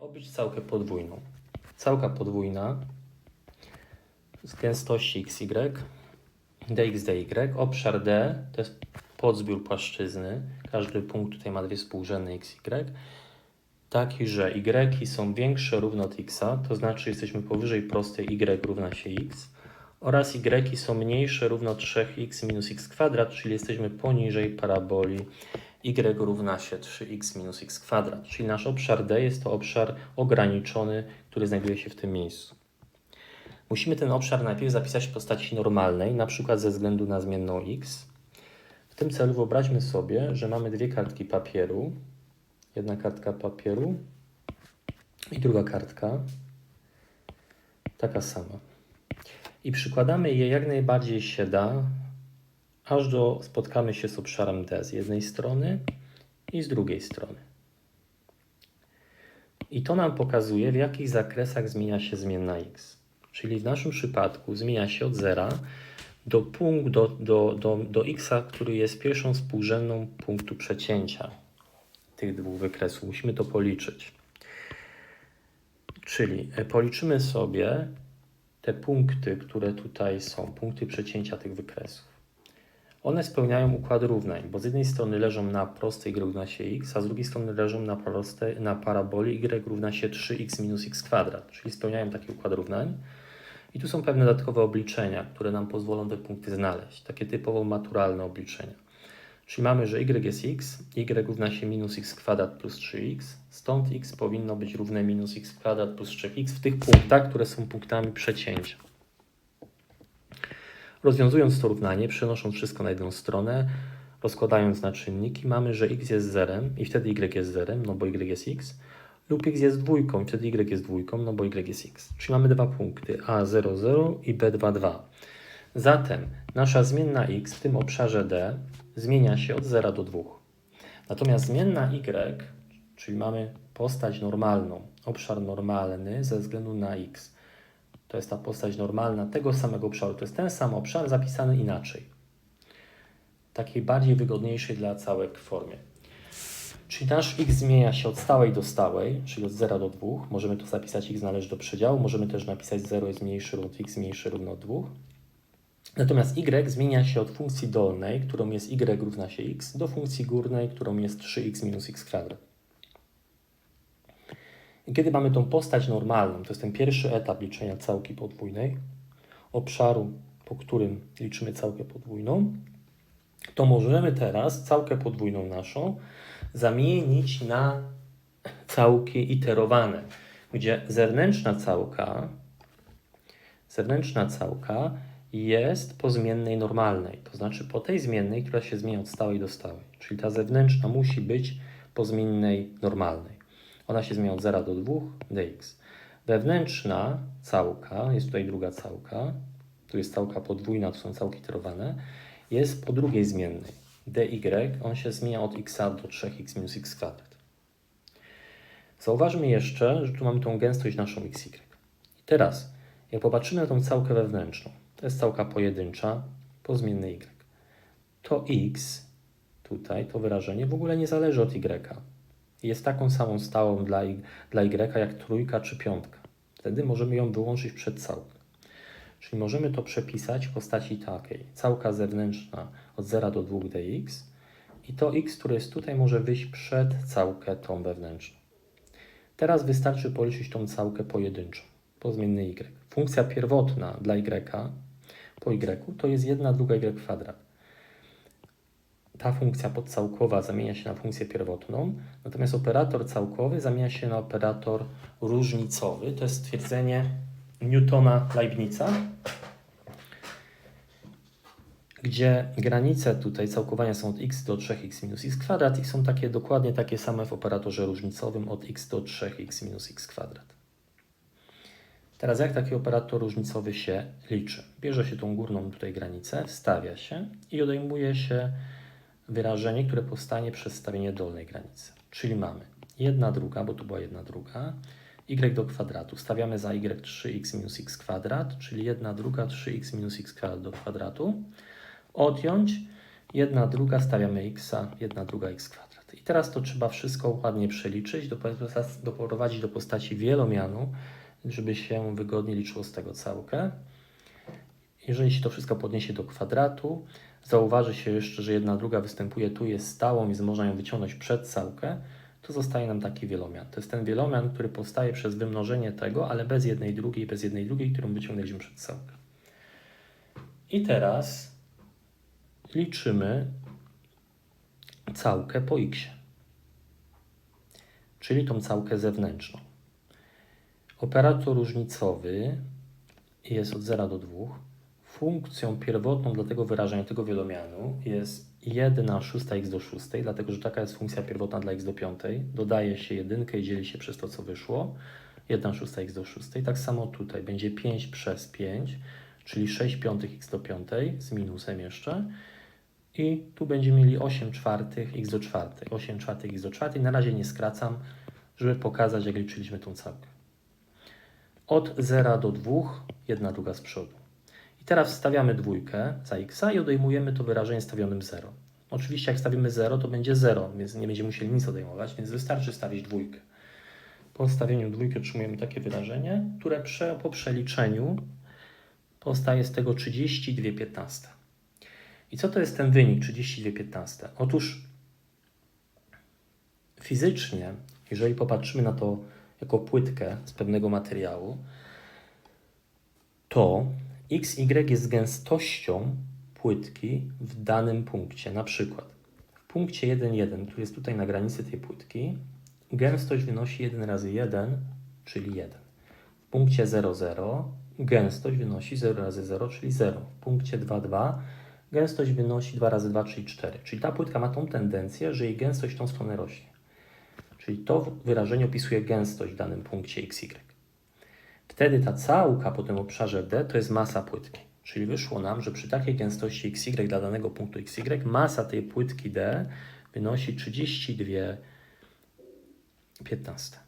Oblicz całkę podwójną. Całka podwójna z gęstości xy, dx dy, obszar d to jest podzbiór płaszczyzny. Każdy punkt tutaj ma dwie współrzędne xy. Taki, że y są większe równo od x, to znaczy jesteśmy powyżej prostej y równa się x oraz y są mniejsze równo 3x minus x kwadrat, czyli jesteśmy poniżej paraboli y równa się 3x minus x kwadrat. Czyli nasz obszar D jest to obszar ograniczony, który znajduje się w tym miejscu. Musimy ten obszar najpierw zapisać w postaci normalnej, na przykład ze względu na zmienną x. W tym celu wyobraźmy sobie, że mamy dwie kartki papieru. Jedna kartka papieru i druga kartka, taka sama. I przykładamy je jak najbardziej się da, aż do spotkamy się z obszarem D z jednej strony i z drugiej strony. I to nam pokazuje, w jakich zakresach zmienia się zmienna x. Czyli w naszym przypadku zmienia się od zera do, punkt, do, do, do, do x, który jest pierwszą współrzędną punktu przecięcia tych dwóch wykresów. Musimy to policzyć. Czyli e, policzymy sobie te punkty, które tutaj są, punkty przecięcia tych wykresów. One spełniają układ równań, bo z jednej strony leżą na prostej y równa się x, a z drugiej strony leżą na, prostej, na paraboli y równa się 3x minus x kwadrat, czyli spełniają taki układ równań. I tu są pewne dodatkowe obliczenia, które nam pozwolą te punkty znaleźć, takie typowo maturalne obliczenia. Czyli mamy, że y jest x, y równa się minus x kwadrat plus 3x, stąd x powinno być równe minus x kwadrat plus 3x w tych punktach, które są punktami przecięcia. Rozwiązując to równanie, przenosząc wszystko na jedną stronę, rozkładając na czynniki, mamy, że x jest zerem i wtedy y jest zerem, no bo y jest x, lub x jest dwójką i wtedy y jest dwójką, no bo y jest x. Czyli mamy dwa punkty, a0, 0 i b2, 2. Zatem nasza zmienna x w tym obszarze D zmienia się od 0 do 2. Natomiast zmienna y, czyli mamy postać normalną, obszar normalny ze względu na x, to jest ta postać normalna tego samego obszaru. To jest ten sam obszar zapisany inaczej. Takiej bardziej wygodniejszej dla całek formie. Czyli nasz x zmienia się od stałej do stałej, czyli od 0 do 2. Możemy tu zapisać x należy do przedziału. Możemy też napisać 0 jest mniejszy równo x mniejszy równo od 2. Natomiast y zmienia się od funkcji dolnej, którą jest y równa się x, do funkcji górnej, którą jest 3x minus x kwadrat. I kiedy mamy tą postać normalną, to jest ten pierwszy etap liczenia całki podwójnej, obszaru, po którym liczymy całkę podwójną, to możemy teraz całkę podwójną naszą zamienić na całki iterowane, gdzie zewnętrzna całka, zewnętrzna całka jest po zmiennej normalnej, to znaczy po tej zmiennej, która się zmienia od stałej do stałej. Czyli ta zewnętrzna musi być po zmiennej normalnej. Ona się zmienia od 0 do 2 dx. Wewnętrzna całka, jest tutaj druga całka, tu jest całka podwójna, tu są całki iterowane, jest po drugiej zmiennej. dy, on się zmienia od x do 3x minus x kwadrat. Zauważmy jeszcze, że tu mamy tą gęstość naszą xy. I teraz, jak popatrzymy na tą całkę wewnętrzną, to jest całka pojedyncza po zmiennej y. To x, tutaj to wyrażenie w ogóle nie zależy od y jest taką samą stałą dla, dla y jak trójka czy piątka. Wtedy możemy ją wyłączyć przed całką. Czyli możemy to przepisać w postaci takiej. Całka zewnętrzna od 0 do 2 dx i to x, które jest tutaj, może wyjść przed całkę tą wewnętrzną. Teraz wystarczy policzyć tą całkę pojedynczą, po zmiennej y. Funkcja pierwotna dla y po y to jest 1 druga y kwadrat ta funkcja podcałkowa zamienia się na funkcję pierwotną, natomiast operator całkowy zamienia się na operator różnicowy. To jest stwierdzenie Newtona-Leibnica, gdzie granice tutaj całkowania są od x do 3x minus x kwadrat i są takie dokładnie takie same w operatorze różnicowym od x do 3x minus x kwadrat. Teraz jak taki operator różnicowy się liczy? Bierze się tą górną tutaj granicę, wstawia się i odejmuje się wyrażenie, które powstanie przez stawienie dolnej granicy. Czyli mamy 1 druga, bo tu była 1 druga, y do kwadratu. Stawiamy za y 3x minus x kwadrat, czyli 1 druga 3x minus x kwadrat do kwadratu. Odjąć 1 druga, stawiamy x, 1 druga x kwadrat. I teraz to trzeba wszystko ładnie przeliczyć, doprowadzić do postaci wielomianu, żeby się wygodnie liczyło z tego całkę. Jeżeli się to wszystko podniesie do kwadratu, zauważy się jeszcze, że jedna druga występuje tu, jest stałą, więc można ją wyciągnąć przed całkę, to zostaje nam taki wielomian. To jest ten wielomian, który powstaje przez wymnożenie tego, ale bez jednej drugiej, bez jednej drugiej, którą wyciągnęliśmy przed całkę. I teraz liczymy całkę po x, czyli tą całkę zewnętrzną. Operator różnicowy jest od 0 do 2. Funkcją pierwotną dla tego wyrażenia, tego wielomianu jest 1 szósta x do 6, dlatego że taka jest funkcja pierwotna dla x do 5. Dodaje się jedynkę i dzieli się przez to, co wyszło. 1 szósta x do 6. Tak samo tutaj będzie 5 przez 5, czyli 6 piątych x do 5 z minusem jeszcze. I tu będziemy mieli 8 czwartych x do 4. 8 czwartych x do 4. Na razie nie skracam, żeby pokazać, jak liczyliśmy tą całkę. Od 0 do 2, jedna druga z przodu. Teraz wstawiamy dwójkę za x i odejmujemy to wyrażenie stawionym 0. Oczywiście jak stawimy 0, to będzie 0, więc nie będziemy musieli nic odejmować, więc wystarczy stawić dwójkę. Po stawieniu dwójki otrzymujemy takie wyrażenie, które prze, po przeliczeniu powstaje z tego 32,15. I co to jest ten wynik 32,15? Otóż fizycznie, jeżeli popatrzymy na to jako płytkę z pewnego materiału, to XY jest gęstością płytki w danym punkcie. Na przykład w punkcie 1,1, który jest tutaj na granicy tej płytki, gęstość wynosi 1 razy 1, czyli 1. W punkcie 0,0 gęstość wynosi 0 razy 0, czyli 0. W punkcie 2,2 gęstość wynosi 2 razy 2, czyli 4. Czyli ta płytka ma tą tendencję, że jej gęstość w tą stronę rośnie. Czyli to wyrażenie opisuje gęstość w danym punkcie XY. Wtedy ta całka po tym obszarze D to jest masa płytki. Czyli wyszło nam, że przy takiej gęstości XY dla danego punktu XY masa tej płytki D wynosi 32,15.